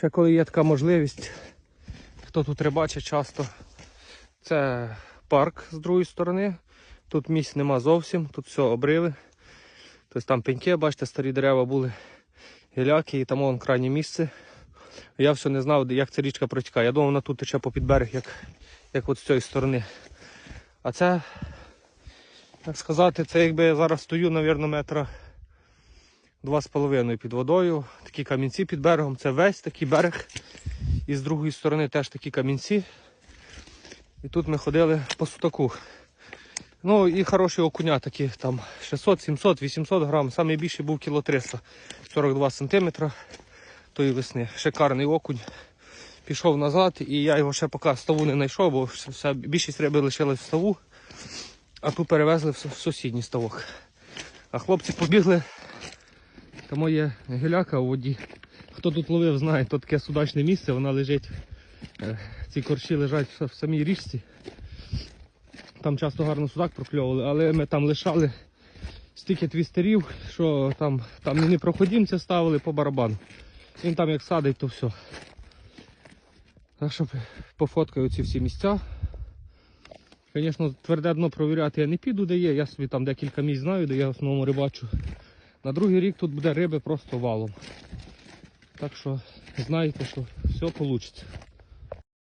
ще коли є така можливість, хто тут рибачить часто, це парк з другої сторони. Тут місць нема зовсім, тут все обриви. Тобто там пеньки, бачите, старі дерева були, гіляки і там вон крайнє місце. Я все не знав, як ця річка протікає. Я думав, вона тут тече по підберег, як, як от з цієї сторони. А це, як сказати, це якби я зараз стою, мабуть, метра два з половиною під водою. Такі камінці під берегом. Це весь такий берег. І з другої сторони теж такі камінці. І тут ми ходили по сутаку. Ну і хороші окуня такі, там 600, 700, 800 грам. Самий більший був кіло 300, 42 сантиметра тої весни. Шикарний окунь. Пішов назад і я його ще поки ставу не знайшов, бо вся, більшість риби лишилась в ставу, а ту перевезли в сусідній ставок. А хлопці побігли. Тому є гіляка у воді. Хто тут ловив, знає, то таке судачне місце, вона лежить. е, Ці корші лежать в в самій річці. Там часто гарно судак прокльовували, але ми там лишали стільки твістерів, що там, там і непроходімця ставили по барабану. Він там як садить, то все. Так що пофоткаю ці всі місця. Звісно, тверде дно провіряти я не піду, де є. Я собі там декілька місць знаю, де я в основному рибачу. На другий рік тут буде риби просто валом. Так що знайте, що все вийде.